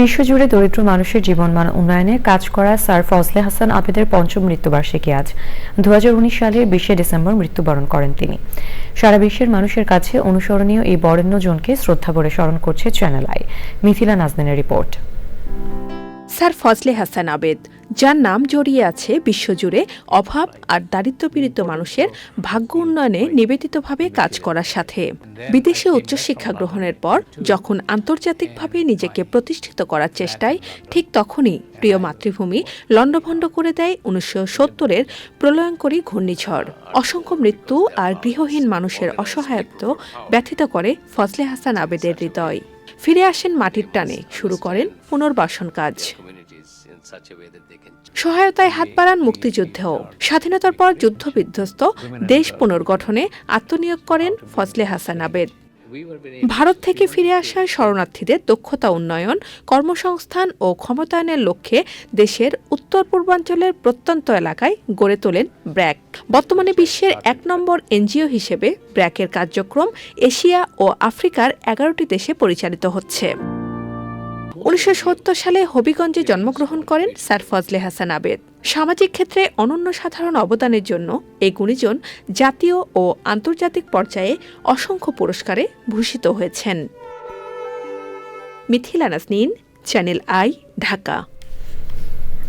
বিশ্বজুড়ে দরিদ্র মানুষের জীবনমান উন্নয়নে কাজ করা স্যার ফজলে হাসান আবেদের পঞ্চম মৃত্যুবার্ষিকী আজ। দু হাজার উনিশ সালের বিশে ডিসেম্বর মৃত্যুবরণ করেন তিনি। সারা বিশ্বের মানুষের কাছে অনুসরণীয় এই বরেণ্য জনকে শ্রদ্ধা করে স্মরণ করছে চ্যানেল আই। মিথিলা নাজদিনের রিপোর্ট। স্যার ফজলে হাসান আবেদ, যার নাম জড়িয়ে আছে বিশ্বজুড়ে অভাব আর দারিদ্র্যপীড়িত মানুষের ভাগ্য উন্নয়নে নিবেদিতভাবে কাজ করার সাথে। বিদেশে উচ্চশিক্ষা গ্রহণের পর যখন আন্তর্জাতিকভাবে নিজেকে প্রতিষ্ঠিত করার চেষ্টায়, ঠিক তখনই প্রিয় মাতৃভূমি লণ্ডভণ্ড করে দেয় উনিশশো সত্তরের প্রলয়ঙ্করী ঘূর্ণিঝড়। অসংখ্য মৃত্যু আর গৃহহীন মানুষের অসহায়ত্ব ব্যথিত করে ফজলে হাসান আবেদের হৃদয়। ফিরে আসেন মাটির টানে, শুরু করেন পুনর্বাসন কাজ। সহায়তায় হাত বাড়ান মুক্তিযুদ্ধেও। স্বাধীনতার পর যুদ্ধ বিধ্বস্ত দেশ পুনর্গঠনে আত্মনিয়োগ করেন ফজলে হাসান আবেদ। ভারত থেকে ফিরে আসা শরণার্থীদের দক্ষতা উন্নয়ন, কর্মসংস্থান ও ক্ষমতায়নের লক্ষ্যে দেশের উত্তর পূর্বাঞ্চলের প্রত্যন্ত এলাকায় গড়ে তোলেন ব্র্যাক। বর্তমানে বিশ্বের এক নম্বর এনজিও হিসেবে ব্র্যাকের কার্যক্রম এশিয়া ও আফ্রিকার এগারোটি দেশে পরিচালিত হচ্ছে। উনিশশো সত্তর সালে হবিগঞ্জে জন্মগ্রহণ করেন স্যার ফজলে হাসান আবেদ। সামাজিক ক্ষেত্রে অনন্য সাধারণ অবদানের জন্য এই গুণীজন জাতীয় ও আন্তর্জাতিক পর্যায়ে অসংখ্য পুরস্কারে ভূষিত হয়েছেন। Mithila Nasnin channel I Dhaka.